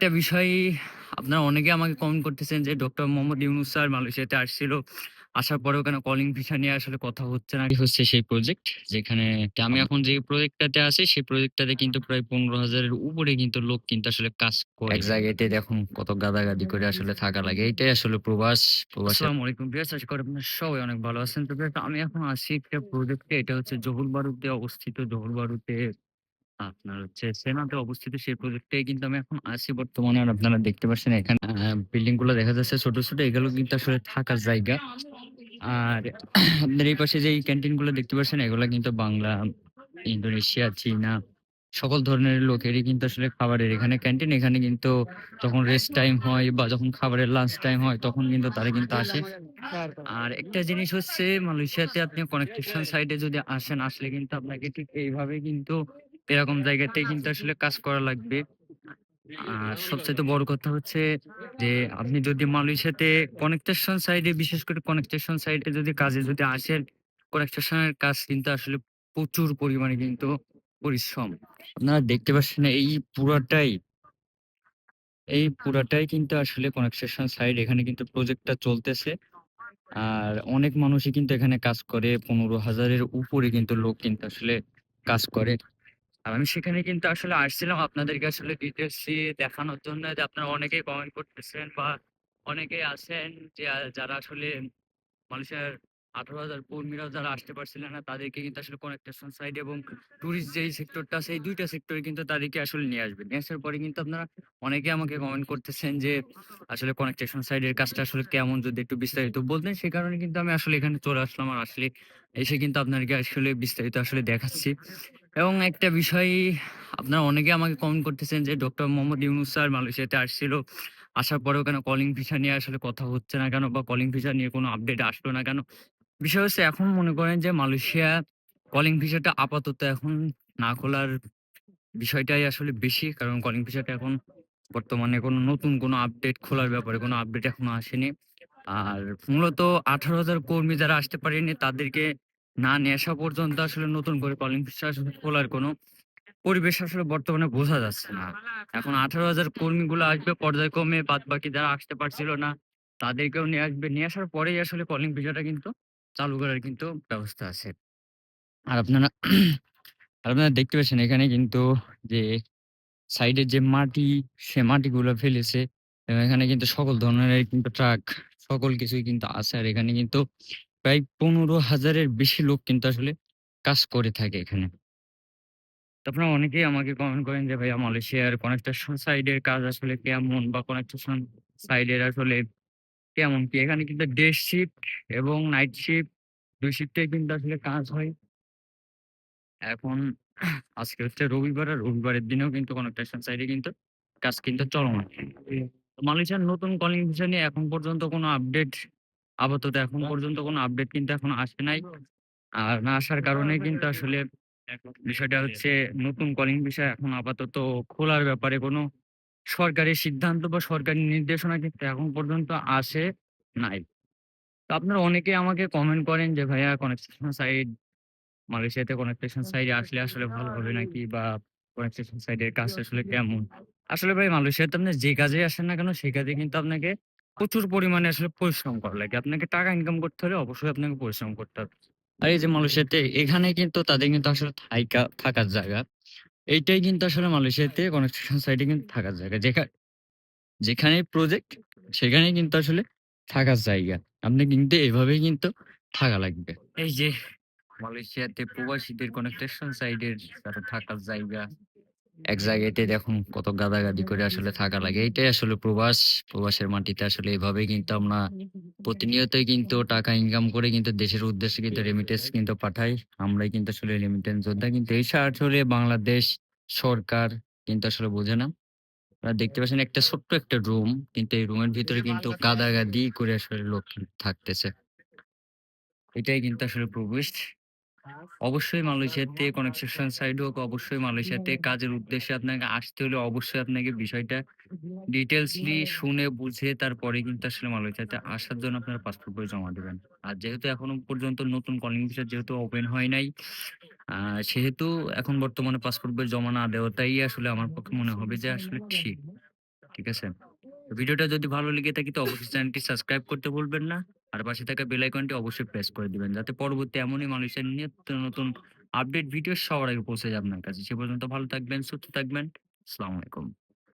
একটা বিষয় আপনারা অনেকে আমাকে কমেন্ট করতেছেন যে ডক্টর মোহাম্মদ ইউনুস স্যার মালয়েশিয়াতে আসছিল। আসার পরেও কেন কলিং ভিসা নিয়ে আসলে কথা হচ্ছে না। হচ্ছে সেই প্রজেক্ট যেখানে আমি এখন যে প্রজেক্টটাতে আছি সেই প্রজেক্টটাতে কিন্তু প্রায় পনেরো হাজারের উপরে কিন্তু লোক কিন্তু আসলে কাজ করে। এক জায়গাতে দেখুন কত গাদাগাদি করে আসলে থাকা লাগে। এটাই আসলে প্রবাস, আসসালামু আলাইকুম ভিউয়ার্স আশা করি আপনারা সবাই অনেক ভালো আছেন। তো আমি এখন আছি একটা প্রজেক্টে এটা হচ্ছে জহুর বারুতে অবস্থিত। জহুর বারুতে আপনার হচ্ছে সেনাতে অবস্থিত সেই প্রজেক্টটাই কিন্তু আমি এখন আছি বর্তমানে। আর আপনারা দেখতে পাচ্ছেন এখানে বিল্ডিংগুলো দেখা যাচ্ছে ছোট, ছোট এগুলো কিন্তু আসলে থাকার জায়গা। আর আপনার এই পাশে যেই ক্যান্টিনগুলো দেখতে পাচ্ছেন এগুলো কিন্তু বাংলা, ইন্দোনেশিয়া, চীনা সকল ধরনের লোকেরই কিন্তু আসলে খাবারের এখানে ক্যান্টিন। এখানে কিন্তু যখন রেস্ট টাইম হয় বা যখন খাবারের লাঞ্চ টাইম হয় তখন কিন্তু তারা কিন্তু আসে। আর একটা জিনিস হচ্ছে মালয়েশিয়াতে আপনি কনেকশন সাইড যদি আসেন, আসলে কিন্তু আপনাকে ঠিক এইভাবে কিন্তু এরকম জায়গাতে কিন্তু আসলে কাজ করা লাগবে। আর সবচাইতে বড় কথা হচ্ছে যে আপনি যদি মালয়েশিয়াতে কনেকশন সাইড বিশেষ করে কনেকশন সাইড যদি কাজে যদি আসেন, কনেকশন এর কাজ কিন্তু আসলে প্রচুর পরিমাণে কিন্তু পরিশ্রম। আপনারা দেখতে পাচ্ছেন এই পুরাটাই এই পুরাটাই কিন্তু আসলে কনেকশন সাইড এখানে কিন্তু প্রজেক্টটা চলতেছে। আর অনেক মানুষই কিন্তু এখানে কাজ করে ১৫,০০০ এর উপরে কিন্তু লোক কিন্তু আসলে কাজ করে। আমি সেখানে কিন্তু আসলে আসছিলাম আপনাদেরকে আসলে ডিটেইলসই দেখানোর জন্য যে আপনারা অনেকেই কমেন্ট করতেছেন বা অনেকেই আছেন যে যারা আসলে মালয়েশিয়ার ১৮,০০০ কর্মীরাও যারা আসতে পারছিলেন না তাদেরকে কিন্তু আসলে কনেকশন সাইড এবং টুরিস্ট যেই সেক্টরটা আছে এই ২ টা সেক্টরে কিন্তু তাদেরকে আসলে নিয়ে আসবে। নিয়ে আসার পরে কিন্তু আপনারা অনেকে আমাকে কমেন্ট করতেছেন যে আসলে কনেকশন সাইড এর কাজটা আসলে কেমন যদি একটু বিস্তারিত বলতেন। সে কারণে কিন্তু আমি আসলে এখানে চলে আসলাম। আর আসলে এসে কিন্তু আপনাদেরকে আসলে বিস্তারিত আসলে দেখাচ্ছি। এবং একটা বিষয় আপনারা অনেকে আমাকে কমেন্ট করতেছেন যে ডক্টর মোহাম্মদ ইউনুস স্যার মালয়েশিয়াতে আসছিল। আসার পরেও কেন কলিং ভিসা নিয়ে আসলে কথা হচ্ছে না কেন বা কলিং ভিসা নিয়ে কোনো আপডেট আসলো না কেন? বিষয় হচ্ছে এখন মনে করেন যে মালয়েশিয়া কলিং ভিসাটা আপাতত এখন না খোলার বিষয়টাই আসলে বেশি। কারণ কলিং ভিসাটা এখন বর্তমানে কোনো নতুন কোনো আপডেট খোলার ব্যাপারে কোনো আপডেট এখনও আসেনি। আর মূলত ১৮,০০০ কর্মী যারা আসতে পারেনি তাদেরকে না নিয়ে আসা পর্যন্ত আসলে নতুন করে কলিং আসলে খোলার কোনো পরিবেশ আসলে বর্তমানে বোঝা যাচ্ছে না। এখন ১৮,০০০ কর্মীগুলো আসবে পর্যায়ক্রমে বাদবাকি যারা আসতে পারছিল না তাদেরকেও নিয়ে আসবে। নিয়ে আসার পরেই আসলে কলিং ভিসাটা কিন্তু চালু করার কিন্তু ব্যবস্থা আছে। আর আপনারা আপনারা দেখতে পাচ্ছেন এখানে কিন্তু যে সাইডের যে মাটি, সে মাটিগুলো ফেলেছে এখানে কিন্তু সকল ধরনের কিন্তু ট্রাক সকল কিছুই কিন্তু আছে। আর এখানে কিন্তু প্রায় ১৫,০০০ এর বেশি লোক কিন্তু আসলে কাজ করে থাকে এখানে। তো আপনারা অনেকেই আমাকে কমেন্ট করেন যে ভাইয়া মালয়েশিয়ার কনেকশন সাইড এর কাজ আসলে কেমন? বা কনেকশন সাইড এর আসলে কেমন কি? এখানে কিন্তু ডে শিফট এবং নাইট শিফট ২ শিফটেই কিন্তু আসলে কাজ হয়। এখন আজকে হচ্ছে রবিবার। আর রবিবারের দিনেও কিন্তু কনেকশন সাইড এ কিন্তু কাজ কিন্তু চলমান। মালয়েশিয়ার নতুন কলিং ভিসা নিয়ে এখন পর্যন্ত কোনো আপডেট আপাতত এখন পর্যন্ত কোনো আপডেট কিন্তু এখনও আসে নাই। আর না আসার কারণে কিন্তু আসলে বিষয়টা হচ্ছে নতুন কলিং বিষয় এখন আপাতত খোলার ব্যাপারে কোনো সরকারি সিদ্ধান্ত বা সরকারি নির্দেশনা কিন্তু এখন পর্যন্ত আসে নাই। তো আপনারা অনেকেই আমাকে কমেন্ট করেন যে ভাইয়া কনেকশন সাইড মালয়েশিয়াতে কনেকশন সাইড আসলে আসলে ভালো হবে নাকি? বা কনেকশন সাইড এর কাজ আসলে কেমন? আসলে ভাই মালয়েশিয়াতে আপনি যে কাজেই আসেন না কেন সেই কাজে কিন্তু আপনাকে প্রচুর পরিমাণে আসলে পরিশ্রম করা লাগে। আপনাকে টাকা ইনকাম করতে হলে অবশ্যই আপনাকে পরিশ্রম করতে হবে। আর এই যে মালয়েশিয়াতে, এখানে কিন্তু তাদের কিন্তু আসলে থাইকা, থাকার জায়গা। এইটাই কিন্তু আসলে মালয়েশিয়াতে কনেকশন সাইড এ কিন্তু থাকার জায়গা। যেখা, যেখানে প্রজেক্ট সেখানেই কিন্তু আসলে থাকার জায়গা। আপনি কিন্তু এভাবেই কিন্তু থাকা লাগবে। এই যে মালয়েশিয়াতে প্রবাসীদের কনেকশন সাইড এর তারা থাকার জায়গা। এক জায়গাতে দেখুন কত গাদাগাদি করে আসলে থাকা লাগে। এইটাই আসলে প্রবাস। প্রবাসের মাটিতে আসলে এভাবেই কিন্তু আমরা প্রতিনিয়তই কিন্তু টাকা ইনকাম করে কিন্তু দেশের উদ্দেশ্যে কিন্তু রেমিটেন্স কিন্তু পাঠাই। আমরাই কিন্তু আসলে রেমিটেন্স যোদ্ধা। কিন্তু এইসা আসলে বাংলাদেশ সরকার কিন্তু আসলে বোঝে না। দেখতে পাচ্ছেন একটা ছোট্ট একটা রুম। কিন্তু এই রুমের ভিতরে কিন্তু গাদাগাদি করে আসলে লোক থাকতেছে। এটাই কিন্তু আসলে প্রবেশ। অবশ্যই মালয়েশিয়াতে কনেকশন সাইড হোক, অবশ্যই মালয়েশিয়াতে কাজের উদ্দেশ্যে আপনাকে আসতে হলে অবশ্যই আপনাকে বিষয়টা ডিটেইলসলি শুনে বুঝে তারপরে কিন্তু আসলে মালয়েশিয়াতে আসার জন্য আপনার পাসপোর্ট বই জমা দিবেন। আর যেহেতু এখনও পর্যন্ত নতুন কলিং ভিসা যেহেতু ওপেন হয় নাই, সেহেতু এখন বর্তমানে পাসপোর্ট বই জমা না দেওয়াটাই আসলে আমার পক্ষে মনে হবে যে আসলে ঠিক। ঠিক আছে? ভিডিওটা যদি ভালো লেগে থাকে তো অবশ্যই চ্যানেলটি সাবস্ক্রাইব করতে ভুলবেন না। আর পাশে থাকা বেল আইকনটি অবশ্যই প্রেস করে দিবেন। যাতে পরবর্তী এমনই মানুষের নিত্য নতুন আপডেট ভিডিও সবার আগে পৌঁছে যায় আপনার কাছে। সে পর্যন্ত ভালো থাকবেন, সুস্থ থাকবেন। আসসালামু আলাইকুম।